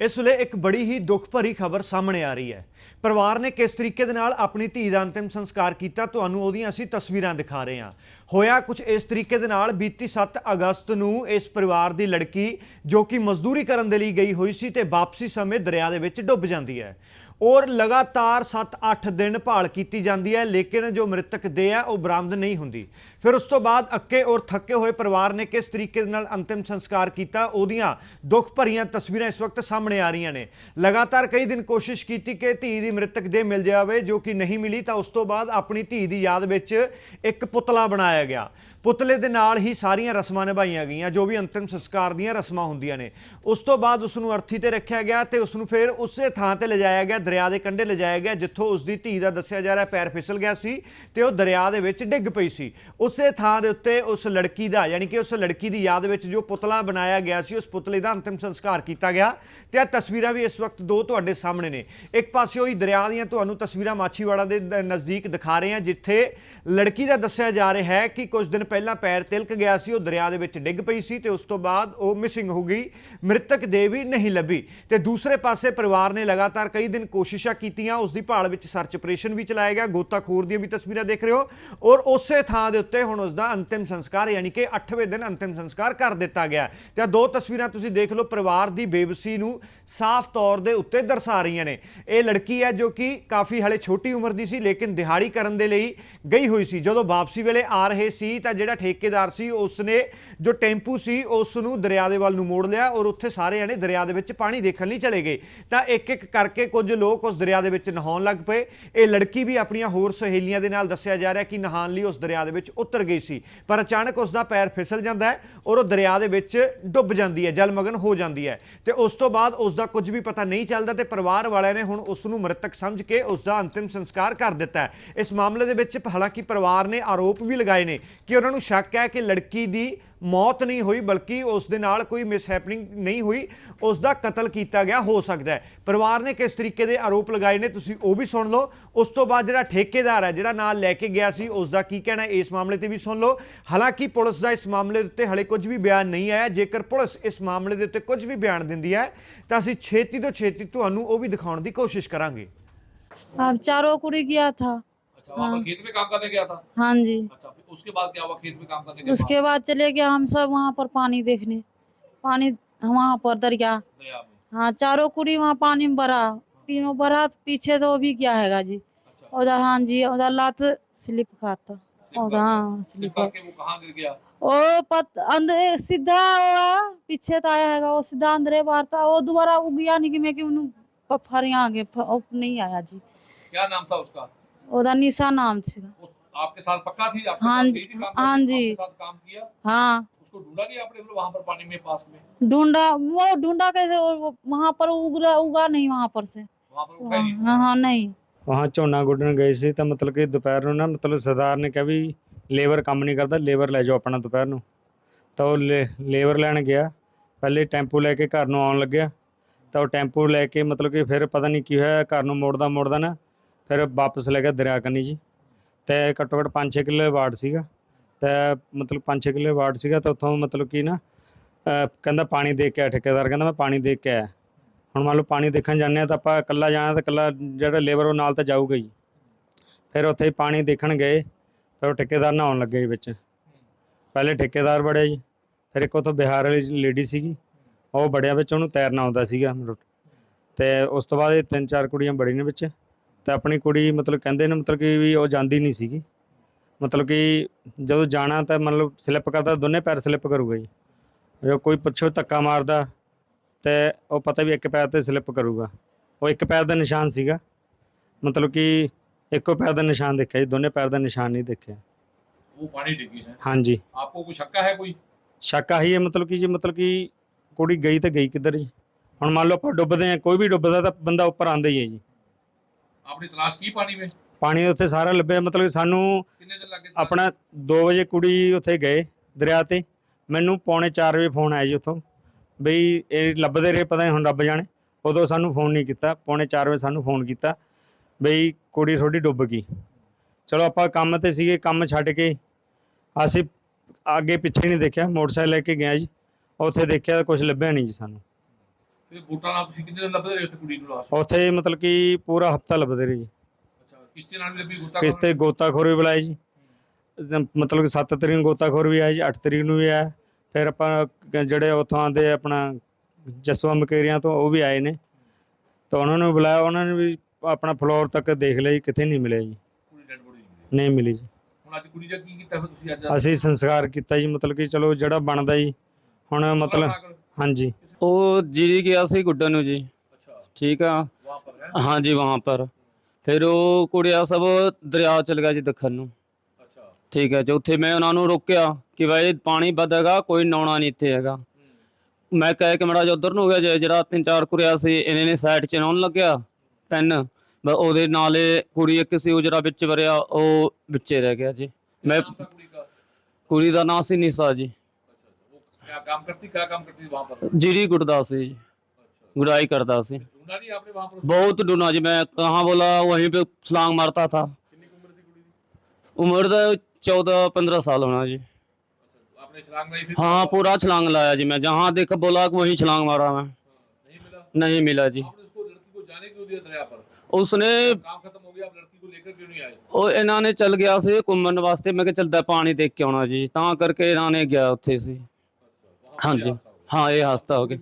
ਇਸ ਵੇਲੇ ਇੱਕ ਬੜੀ ਹੀ ਦੁੱਖ ਭਰੀ ਖਬਰ ਸਾਹਮਣੇ ਆ ਰਹੀ ਹੈ। ਪਰਿਵਾਰ ਨੇ ਕਿਸ ਤਰੀਕੇ ਦੇ ਨਾਲ ਆਪਣੀ ਧੀ ਦਾ ਅੰਤਿਮ ਸੰਸਕਾਰ ਕੀਤਾ, ਤੁਹਾਨੂੰ ਉਹਦੀਆਂ ਅਸੀਂ ਤਸਵੀਰਾਂ ਦਿਖਾ ਰਹੇ ਹਾਂ। ਹੋਇਆ ਕੁਝ ਇਸ ਤਰੀਕੇ ਦੇ ਨਾਲ, ਬੀਤੀ 7 ਅਗਸਤ ਨੂੰ ਇਸ ਪਰਿਵਾਰ ਦੀ ਲੜਕੀ ਜੋ ਕਿ ਮਜ਼ਦੂਰੀ ਕਰਨ ਦੇ ਲਈ ਗਈ ਹੋਈ ਸੀ ਤੇ ਵਾਪਸੀ ਸਮੇਂ ਦਰਿਆ ਦੇ ਵਿੱਚ ਡੁੱਬ ਜਾਂਦੀ ਹੈ। ਔਰ ਲਗਾਤਾਰ 7-8 ਦਿਨ ਭਾਲ ਕੀਤੀ ਜਾਂਦੀ ਹੈ, ਲੇਕਿਨ ਜੋ ਮ੍ਰਿਤਕ ਦੇ ਹੈ, ਉਹ ਬਰਾਮਦ ਨਹੀਂ ਹੁੰਦੀ। ਫਿਰ ਉਸ ਤੋਂ ਬਾਅਦ ਅੱਕੇ ਔਰ ਥੱਕੇ ਹੋਏ ਪਰਿਵਾਰ ਨੇ ਕਿਸ ਤਰੀਕੇ ਦੇ ਨਾਲ ਅੰਤਿਮ ਸੰਸਕਾਰ ਕੀਤਾ, ਉਹਦੀਆਂ ਦੁੱਖ ਭਰੀਆਂ ਤਸਵੀਰਾਂ ਇਸ ਵਕਤ ਸਾਹਮਣੇ ਆ ਰਹੀਆਂ ਨੇ। ਲਗਾਤਾਰ ਕਈ ਦਿਨ ਕੋਸ਼ਿਸ਼ ਕੀਤੀ ਕਿ ਧੀ ਦੀ ਮ੍ਰਿਤਕ ਦੇ ਮਿਲ ਜਾਵੇ, ਜੋ ਕਿ ਨਹੀਂ ਮਿਲੀ, ਤਾਂ ਉਸ ਤੋਂ ਬਾਅਦ ਆਪਣੀ ਧੀ ਦੀ ਯਾਦ ਵਿੱਚ ਇੱਕ ਪੁਤਲਾ ਬਣਾਇਆ ਗਿਆ। ਪੁਤਲੇ ਦੇ ਨਾਲ ਹੀ ਸਾਰੀਆਂ ਰਸਮਾਂ ਨਿਭਾਈਆਂ ਗਈਆਂ, ਜੋ ਵੀ ਅੰਤਿਮ ਸੰਸਕਾਰ ਦੀਆਂ ਰਸਮਾਂ ਹੁੰਦੀਆਂ ਨੇ। ਉਸ ਤੋਂ ਬਾਅਦ ਉਸ ਨੂੰ ਅਰਥੀ ਤੇ ਰੱਖਿਆ ਗਿਆ ਤੇ ਉਸ ਨੂੰ ਫਿਰ ਉਸੇ ਥਾਂ ਤੇ ਲਿਜਾਇਆ ਗਿਆ ਦਰਿਆ ਦੇ ਕੰਢੇ ਲਿਜਾਇਆ ਗਿਆ, ਜਿੱਥੋਂ ਉਸ ਦੀ ਧੀ ਦਾ ਦੱਸਿਆ ਜਾ ਰਿਹਾ, ਪੈਰ ਫਿਸਲ ਗਿਆ ਸੀ ਤੇ ਉਹ ਦਰਿਆ ਦੇ ਵਿੱਚ ਡਿੱਗ ਪਈ ਸੀ। ਉਸੇ ਥਾਂ ਦੇ ਉੱਤੇ ਉਸ ਲੜਕੀ ਦਾ, ਯਾਨੀ ਕਿ ਉਸ ਲੜਕੀ ਦੀ ਯਾਦ ਵਿੱਚ ਜੋ ਪੁਤਲਾ ਬਣਾਇਆ ਗਿਆ ਸੀ, ਉਸ ਪੁਤਲੇ ਦਾ ਅੰਤਿਮ ਸੰਸਕਾਰ ਕੀਤਾ ਗਿਆ। ਤੇ ਇਹ ਤਸਵੀਰਾਂ ਵੀ ਇਸ ਵਕਤ ਦੋ ਤੁਹਾਡੇ ਸਾਹਮਣੇ ਨੇ। ਇੱਕ ਪਾਸੇ ਉਹੀ ਦਰਿਆ ਦੀਆਂ ਤੁਹਾਨੂੰ ਤਸਵੀਰਾਂ ਮਾਛੀਵਾੜਾ ਦੇ, ਨਜ਼ਦੀਕ ਦਿਖਾ ਰਹੇ ਹਾਂ, ਜਿੱਥੇ ਲੜਕੀ ਦਾ ਦੱਸਿਆ ਜਾ ਰਿਹਾ ਹੈ ਕਿ ਕੁਝ ਦਿਨ ਪਹਿਲਾਂ ਪੈਰ ਤਿਲਕ ਗਿਆ ਸੀ, ਉਹ ਦਰਿਆ ਦੇ ਵਿੱਚ ਡਿੱਗ ਪਈ ਸੀ ਤੇ ਉਸ ਤੋਂ ਬਾਅਦ ਉਹ ਮਿਸਿੰਗ ਹੋ ਗਈ, ਮ੍ਰਿਤਕ ਦੇ ਵੀ ਨਹੀਂ ਲੱਭੀ। ਤੇ ਦੂਸਰੇ ਪਾਸੇ ਪਰਿਵਾਰ ਨੇ ਲਗਾਤਾਰ ਕਈ ਦਿਨ ਕੋਸ਼ਿਸ਼ਾਂ ਕੀਤੀਆਂ, ਉਸ ਦੀ ਭਾਲ ਵਿੱਚ ਸਰਚ ਆਪਰੇਸ਼ਨ ਵੀ ਚਲਾਇਆ ਗਿਆ, ਗੋਤਾਖੋਰ ਦੀਆਂ ਵੀ ਤਸਵੀਰਾਂ ਦੇਖ ਰਹੇ ਹੋ ਔਰ ਉਸੇ ਥਾਂ ਦੇ ਉੱਤੇ ਹੁਣ ਉਸ ਦਾ ਅੰਤਿਮ ਸੰਸਕਾਰ, ਯਾਨੀ ਕਿ 8ਵੇਂ ਦਿਨ ਅੰਤਿਮ ਸੰਸਕਾਰ ਕਰ ਦਿੱਤਾ ਗਿਆ। ਤੇ ਆਹ ਦੋ ਤਸਵੀਰਾਂ ਤੁਸੀਂ ਦੇਖ ਲਓ, ਪਰਿਵਾਰ ਦੀ ਬੇਬਸੀ ਨੂੰ ਸਾਫ਼ ਤੌਰ ਦੇ ਉੱਤੇ ਦਰਸਾ ਰਹੀਆਂ ਨੇ। ਇਹ ਲੜਕੀ ਹੈ ਜੋ ਕਿ ਕਾਫੀ ਹਲੇ ਛੋਟੀ ਉਮਰ ਦੀ ਸੀ, ਲੇਕਿਨ ਦਿਹਾੜੀ ਕਰਨ ਦੇ ਲਈ ਗਈ ਹੋਈ ਸੀ। ਜਦੋਂ ਵਾਪਸੀ ਵੇਲੇ ਆ ਰਹੇ ਸੀ, ਤਾਂ ਜਿਹੜਾ ਠੇਕੇਦਾਰ ਸੀ ਉਸ ਨੇ ਜੋ ਟੈਂਪੂ ਸੀ, ਉਸ ਨੂੰ ਦਰਿਆ ਦੇ ਵੱਲ ਨੂੰ ਮੋੜ ਲਿਆ ਔਰ ਉੱਥੇ ਸਾਰੇ ਜਣੇ ਦਰਿਆ ਦੇ ਵਿੱਚ ਪਾਣੀ ਦੇਖਣ ਲਈ ਚਲੇ ਗਏ। ਤਾਂ ਇੱਕ ਇੱਕ ਕਰਕੇ ਕੁਝ ਲੋਕ ਉਸ ਦਰਿਆ ਦੇ ਵਿੱਚ ਨਹਾਉਣ ਲੱਗ ਪਏ। ਇਹ ਲੜਕੀ ਵੀ ਆਪਣੀਆਂ ਹੋਰ ਸਹੇਲੀਆਂ ਦੇ ਨਾਲ ਦੱਸਿਆ ਜਾ ਰਿਹਾ ਕਿ ਨਹਾਉਣ ਲਈ ਉਸ ਦਰਿਆ ਦੇ ਵਿੱਚ ਉਤਰ ਗਈ ਸੀ। ਪਰ ਅਚਾਨਕ ਉਸ ਦਾ ਪੈਰ ਫਿਸਲ ਜਾਂਦਾ ਹੈ ਔਰ ਉਹ ਦਰਿਆ ਦੇ ਵਿੱਚ ਡੁੱਬ ਜਾਂਦੀ ਹੈ, ਜਲਮਗਨ ਹੋ ਜਾਂਦੀ ਹੈ। ਤੇ ਉਸ ਤੋਂ ਬਾਅਦ ਉਸ ਦਾ ਕੁਝ ਵੀ ਪਤਾ ਨਹੀਂ ਚੱਲਦਾ ਤੇ ਪਰਿਵਾਰ ਵਾਲਿਆਂ ਨੇ ਹੁਣ ਉਸ ਨੂੰ ਮ੍ਰਿਤਕ ਸਮਝ ਕੇ ਉਸ ਦਾ ਅੰਤਿਮ ਸੰਸਕਾਰ ਕਰ ਦਿੱਤਾ ਹੈ। ਇਸ ਮਾਮਲੇ ਦੇ ਵਿੱਚ ਹਾਲਾਂਕਿ ਪਰਿਵਾਰ ਨੇ ਆਰੋਪ ਵੀ ਲਗਾਏ ਨੇ ਕਿ ਉਹਨਾਂ ਨੂੰ ਸ਼ੱਕ ਹੈ ਕਿ ਲੜਕੀ ਦੀ ਮੌਤ ਨਹੀਂ ਹੋਈ ਬਲਕਿ ਉਸ ਦੇ ਨਾਲ ਕੋਈ ਮਿਸਹੈਪਨਿੰਗ ਨਹੀਂ ਹੋਈ ਉਸ ਦਾ ਕਤਲ ਕੀਤਾ ਗਿਆ ਹੋ ਸਕਦਾ ਹੈ ਪਰਿਵਾਰ ਨੇ ਕਿਸ ਤਰੀਕੇ ਦੇ ਆਰੋਪ ਲਗਾਏ ਨੇ ਤੁਸੀਂ ਉਹ ਵੀ ਸੁਣ ਲਓ ਉਸ ਤੋਂ ਬਾਅਦ ਜਿਹੜਾ ਠੇਕੇਦਾਰ ਹੈ ਜਿਹੜਾ ਨਾਲ ਲੈ ਕੇ ਗਿਆ ਸੀ ਉਸ ਦਾ ਕੀ ਕਹਿਣਾ ਹੈ ਇਸ ਮਾਮਲੇ ਤੇ ਵੀ ਸੁਣ ਲਓ ਹਾਲਾਂਕਿ ਪੁਲਿਸ ਦਾ ਇਸ ਮਾਮਲੇ ਦੇ ਉੱਤੇ ਹਲੇ ਕੁਝ ਵੀ ਬਿਆਨ ਨਹੀਂ ਆਇਆ ਜੇਕਰ ਪੁਲਿਸ ਇਸ ਮਾਮਲੇ ਦੇ ਉੱਤੇ ਕੁਝ ਵੀ ਬਿਆਨ ਦਿੰਦੀ ਹੈ ਤਾਂ ਅਸੀਂ ਛੇਤੀ ਤੋਂ ਛੇਤੀ ਤੁਹਾਨੂੰ ਉਹ ਵੀ ਦਿਖਾਉਣ ਦੀ ਕੋਸ਼ਿਸ਼ ਕਰਾਂਗੇ अब चारों कुड़ी गया था अच्छा वहाँ पर खेत में काम करने गया था हाँ जी अच्छा फिर उसके बाद क्या हुआ खेत में काम करने के उसके बाद चले गए हम सब वहाँ पर पानी देखने पानी वहाँ पर दरिया बाद दरिया में हाँ चारों कुड़ी वहाँ पानी में भरा तीनों भरा तो पीछे तो भी गया हैगा जी अच्छा उधर हाँ जी उधर लात स्लिप खाता स्लिप उधर करके- हाँ स्लिप स्लिप करके वो कहाँ गिर गया ओ पत अंदर सीधा वो पीछे तो आया हैगा वो सीधा अंदर बाहर था वो दोबारा वो गया नहीं कि मैं कि उन्होंने पत्थर यहाँ आगे फ- वो नहीं आया जी क्या नाम था उसका उधर निशा नाम से उस आपके साथ पक्का थी आपके हाँ साथ जी, गई थी काम हाँ करने? जी। आपके साथ काम किया हाँ उसको ढूंढा नहीं आपने फिर वहाँ पर पानी में पास में ढूंढा वो ढूंढा कैसे वो- वो वहाँ पर उगरा उगा नहीं वहाँ पर से वहाँ पर उठा ही नहीं। हाँ हाँ नहीं ਵਹਾਂ ਝੋਨਾ ਗੁੱਡਣ ਗਏ ਸੀ ਤਾਂ ਮਤਲਬ ਕਿ ਦੁਪਹਿਰ ਨੂੰ ਨਾ ਮਤਲਬ ਸਰਦਾਰ ਨੇ ਕਿਹਾ ਵੀ ਲੇਬਰ ਕੰਮ ਨਹੀਂ ਕਰਦਾ ਲੇਬਰ ਲੈ ਜਾਓ ਆਪਣਾ ਦੁਪਹਿਰ ਨੂੰ ਤਾਂ ਉਹ ਲੇ- ਲੇਬਰ ਲੈਣ ਗਿਆ ਪਹਿਲੇ ਟੈਂਪੂ ਲੈ ਕੇ ਘਰ ਨੂੰ ਆਉਣ ਲੱਗਿਆ ਤਾਂ ਉਹ ਟੈਂਪੂ ਲੈ ਕੇ ਮਤਲਬ ਕਿ ਫਿਰ ਪਤਾ ਨਹੀਂ ਕੀ ਹੋਇਆ ਘਰ ਨੂੰ ਮੋੜਦਾ ਮੋੜਦਾ ਨਾ ਫਿਰ ਵਾਪਸ ਲੈ ਗਿਆ ਦਰਿਆ ਕੰਨੀ ਜੀ। ਤੇ ਘੱਟੋ ਘੱਟ 5-6 ਕਿੱਲੇ ਵਾਰਡ ਸੀਗਾ। ਤੇ ਮਤਲਬ 5-6 ਕਿੱਲੇ ਵਾਰਡ ਸੀਗਾ ਤਾਂ ਉੱਥੋਂ ਮਤਲਬ ਕਿ ਨਾ ਕਹਿੰਦਾ ਪਾਣੀ ਦੇਖ ਕੇ ਆਇਆ ਠੇਕੇਦਾਰ, ਕਹਿੰਦਾ ਮੈਂ ਪਾਣੀ ਦੇਖ ਕੇ ਆਇਆ। ਹੁਣ ਮੰਨ ਲਓ ਪਾਣੀ ਦੇਖਣ ਜਾਂਦੇ ਆ ਤਾਂ ਆਪਾਂ ਇਕੱਲਾ ਜਾਣਾ ਤਾਂ ਇਕੱਲਾ ਜਿਹੜਾ ਲੇਬਰ ਉਹ ਨਾਲ ਤਾਂ ਜਾਊਗਾ ਹੀ। ਫਿਰ ਉੱਥੇ ਹੀ ਪਾਣੀ ਦੇਖਣ ਗਏ, ਫਿਰ ਉਹ ਠੇਕੇਦਾਰ ਨਹਾਉਣ ਲੱਗੇ ਜੀ ਵਿੱਚ। ਪਹਿਲੇ ਠੇਕੇਦਾਰ ਬੜਿਆ ਜੀ, ਫਿਰ ਇੱਕ ਉੱਥੋਂ ਬਿਹਾਰ ਵਾਲੀ ਲੇਡੀ ਸੀਗੀ, ਉਹ ਬੜਿਆ ਵਿੱਚ ਉਹਨੂੰ ਤੈਰਨਾ ਆਉਂਦਾ ਸੀਗਾ ਮਤਲਬ ਤੇ ਉਸ ਤੋਂ ਬਾਅਦ ਇਹ ਤਿੰਨ ਚਾਰ ਕੁੜੀਆਂ ਬੜੀ ਨੇ ਵਿੱਚ। ਤੇ ਆਪਣੀ ਕੁੜੀ ਮਤਲਬ ਕਹਿੰਦੇ ਨੇ ਮਤਲਬ ਕਿ ਵੀ ਉਹ ਜਾਂਦੀ ਨਹੀਂ ਸੀਗੀ ਮਤਲਬ ਕਿ ਜਦੋਂ ਜਾਣਾ ਤਾਂ ਮਤਲਬ ਸਲਿੱਪ ਕਰਦਾ ਦੋਨੇ ਪੈਰ ਸਲਿੱਪ ਕਰੂਗਾ ਜੀ ਜੇ ਕੋਈ ਪਿੱਛੋਂ ਧੱਕਾ ਮਾਰਦਾ ਤੇ ਉਹ ਪਤਾ ਵੀ ਇੱਕ ਪੈਰ ਤੇ ਸਲਿੱਪ ਕਰੂਗਾ ਉਹ ਇੱਕ ਪੈਰ ਦਾ ਨਿਸ਼ਾਨ ਸੀਗਾ ਮਤਲਬ ਕਿ ਇੱਕੋ ਪੈਰ ਦਾ ਨਿਸ਼ਾਨ ਦੇਖਿਆ ਜੀ ਦੋਨੇ ਪੈਰ ਦਾ ਨਿਸ਼ਾਨ ਨਹੀਂ ਦੇਖਿਆ वो पानी डिग्गी है ਹਾਂਜੀ आपको कुछ शक्का है कोई ਸ਼ੱਕ ਆਹੀ ਹੈ ਮਤਲਬ ਕਿ ਜੀ ਮਤਲਬ ਕਿ ਕੁੜੀ ਗਈ ਤਾਂ ਗਈ ਕਿੱਧਰ ਜੀ ਹੁਣ ਮੰਨ ਲਓ ਆਪਾਂ ਡੁੱਬਦੇ ਆ ਕੋਈ ਵੀ ਡੁੱਬਦਾ ਤਾਂ ਬੰਦਾ ਉੱਪਰ ਆਂਦਾ ਹੀ ਹੈ ਜੀ ਆਪਣੀ ਤਲਾਸ਼ ਕੀ ਪਾਣੀ ਵਿੱਚ? ਪਾਣੀ ਉੱਥੇ ਸਾਰਾ ਲੱਭਿਆ ਮਤਲਬ ਕਿ ਸਾਨੂੰ ਕਿੰਨੇ ਦਿਨ ਲੱਗੇ ਆਪਣਾ 2 ਵਜੇ ਕੁੜੀ ਉੱਥੇ ਗਏ ਦਰਿਆ ਤੇ। ਮੈਨੂੰ ਪੌਣੇ 4 ਵਜੇ ਫੋਨ ਆਇਆ ਜੀ ਉੱਥੋਂ ਬਈ ਇਹ ਲੱਭਦੇ ਰਹੇ ਪਤਾ ਨਹੀਂ ਹੁਣ ਰੱਬ ਜਾਣੇ। ਉਦੋਂ ਸਾਨੂੰ ਫੋਨ ਨਹੀਂ ਕੀਤਾ ਪੌਣੇ 4 ਵਜੇ ਸਾਨੂੰ ਫੋਨ ਕੀਤਾ ਬਈ ਕੁੜੀ ਥੋੜੀ ਡੁੱਬ ਗਈ। ਚਲੋ ਆਪਾਂ ਕੰਮ ਤੇ ਸੀਗੇ ਕੰਮ ਛੱਡ ਕੇ ਅਸੀਂ ਅੱਗੇ ਪਿੱਛੇ ਨਹੀਂ ਦੇਖਿਆ ਮੋਟਰਸਾਈਕਲ ਲੈ ਕੇ ਗਿਆ ਜੀ। ਉੱਥੇ ਦੇਖਿਆ ਕੁਝ ਲੱਭਿਆ ਨਹੀਂ ਜੀ ਸਾਨੂੰ। ਤੇ ਵੋਟਾਂ ਨਾਲ ਤੁਸੀਂ ਕਿੰਨੇ ਦਿਨ ਲੱਭਦੇ ਰਹੇ ਉੱਥੇ ਕੁੜੀ ਨੂੰ ਲਾਸ਼? ਉੱਥੇ ਮਤਲਬ ਕਿ ਪੂਰਾ ਹਫਤਾ ਲੱਭਦੇ ਰਹੇ ਜੀ। ਅੱਛਾ ਕਿਸ਼ਤੇ ਨਾਲ ਵੀ ਲੱਭੀ ਗੋਤਾ ਕਿਸ ਤੇ ਗੋਤਾਖੋਰ ਵੀ ਬੁਲਾਏ ਜੀ। ਮਤਲਬ ਕਿ 7 ਤਰੀਕ ਨੂੰ ਗੋਤਾਖੋਰ ਵੀ ਆਏ ਜੀ 8 ਤਰੀਕ ਨੂੰ ਵੀ ਆਇਆ। ਫਿਰ ਆਪਾਂ ਜਿਹੜੇ ਉੱਥੋਂ ਆਉਂਦੇ ਆਪਣਾ ਜਸਵਾ ਮਕੇਰੀਆਂ ਤੋਂ ਉਹ ਵੀ ਆਏ ਨੇ। ਤਾਂ ਉਹਨਾਂ ਨੂੰ ਬੁਲਾਇਆ ਉਹਨਾਂ ਨੇ ਵੀ ਆਪਣਾ ਫਲੋਰ ਤੱਕ ਦੇਖ ਲਿਆ ਜੀ ਕਿਤੇ ਨਹੀਂ ਮਿਲਿਆ ਜੀ। ਕੁੜੀ ਡੈਡ ਬੋਡੀ ਨਹੀਂ ਮਿਲੀ। ਜੀ। ਹੁਣ ਅੱਜ ਕੁੜੀ ਦਾ ਕੀ ਕੀਤਾ ਫਿਰ ਤੁਸੀਂ ਅੱਜ? ਅਸੀਂ ਸੰਸਕਾਰ ਕੀਤਾ ਜੀ ਮਤਲਬ ਕਿ ਚਲੋ ਜਿਹੜਾ ਬਣਦਾ ਜੀ। ਹੁਣ ਮਤਲਬ ਹਾਂਜੀ वो जीरी गया सी गुड्डन ਨੂੰ ਜੀ ਅੱਛਾ ਠੀਕ ਆ ਵਹਾਂ ਪਰ ਹੈ हाँ जी वहाँ पर ਫਿਰ ਉਹ ਕੁੜੀਆ ਸਭ ਦਰਿਆ ਚਲ ਗਿਆ ਜੀ ਦੱਖਣ ਨੂੰ ਅੱਛਾ ਠੀਕ ਹੈ ਜੀ ਉੱਥੇ ਮੈਂ ਉਹਨਾਂ ਨੂੰ ਰੋਕਿਆ ਕਿ ਭਾਈ ਪਾਣੀ ਵਧੇਗਾ ਕੋਈ ਨਹਾਉਣਾ ਨਹੀਂ ਇੱਥੇ ਹੈਗਾ ਮੈਂ ਕਹਿ ਕੇ ਮੜਾ ਜਿਹਾ ਉਧਰ ਨੂੰ ਹੋ ਗਿਆ ਜੇ ਜਿਹੜਾ ਤਿੰਨ ਚਾਰ ਕੁੜੀਆ ਸੀ ਇਹਨੇ ਨੇ ਸਾਈਡ 'ਚ ਨਹਾਉਣ ਲੱਗਿਆ ਤਿੰਨ ਬ- ਉਹਦੇ ਨਾਲੇ ਕੁੜੀ ਇੱਕ ਸੀ ਉਹ ਜਿਹੜਾ ਵਿੱਚ ਵਰਿਆ ਉਹ ਵਿੱਚੇ ਰਹਿ ਗਿਆ ਜੀ ਮੈਂ नाम था कुड़ी का ਕੁੜੀ ਦਾ ਨਾਂ ਸੀ ਨਿਸਾ ਜੀ अच्छा वो क्या काम करती क्या काम करती थी वहाँ पर ਜੀਰੀ ਗੁੱਟਦਾ ਸੀ ਜੀ अच्छा ਗੁਰਾਈ करता ਸੀ ढूंढा नहीं आपने वहाँ पर बहुत ढूंढा जी मैं कहाँ बोला वहीं पे छलांग मारता था कितनी उम्र थी कुड़ी की उम्र तो चौदह पंद्रह साल होना जी अच्छा आपने छलांग लगाई फिर हाँ पूरा छलांग लाया जी मैं जहाँ देखा बोला कि वहीं छलांग मारा मैं नहीं मिला नहीं मिला जी आपने उसको लड़की को जाने क्यों दिया दरिया पर उसने काम खत्म हो गया आप लड़की को लेकर क्यों नहीं आए ਉਹ ਇਹਨਾਂ ਨੇ ਚੱਲ ਗਿਆ ਸੀ ਘੁੰਮਣ ਵਾਸਤੇ ਮੈਂ ਕਿਹਾ ਚੱਲਦਾ ਪਾਣੀ ਦੇਖ ਕੇ ਆਉਣਾ ਜੀ ਤਾਂ ਕਰਕੇ ਇਹਨਾਂ ਨੇ ਗਿਆ ਉੱਥੇ ਸੀ ਹਾਂਜੀ। ਹਾਂ ਇਹ ਹਸਤਾ ਹੋ ਗਏ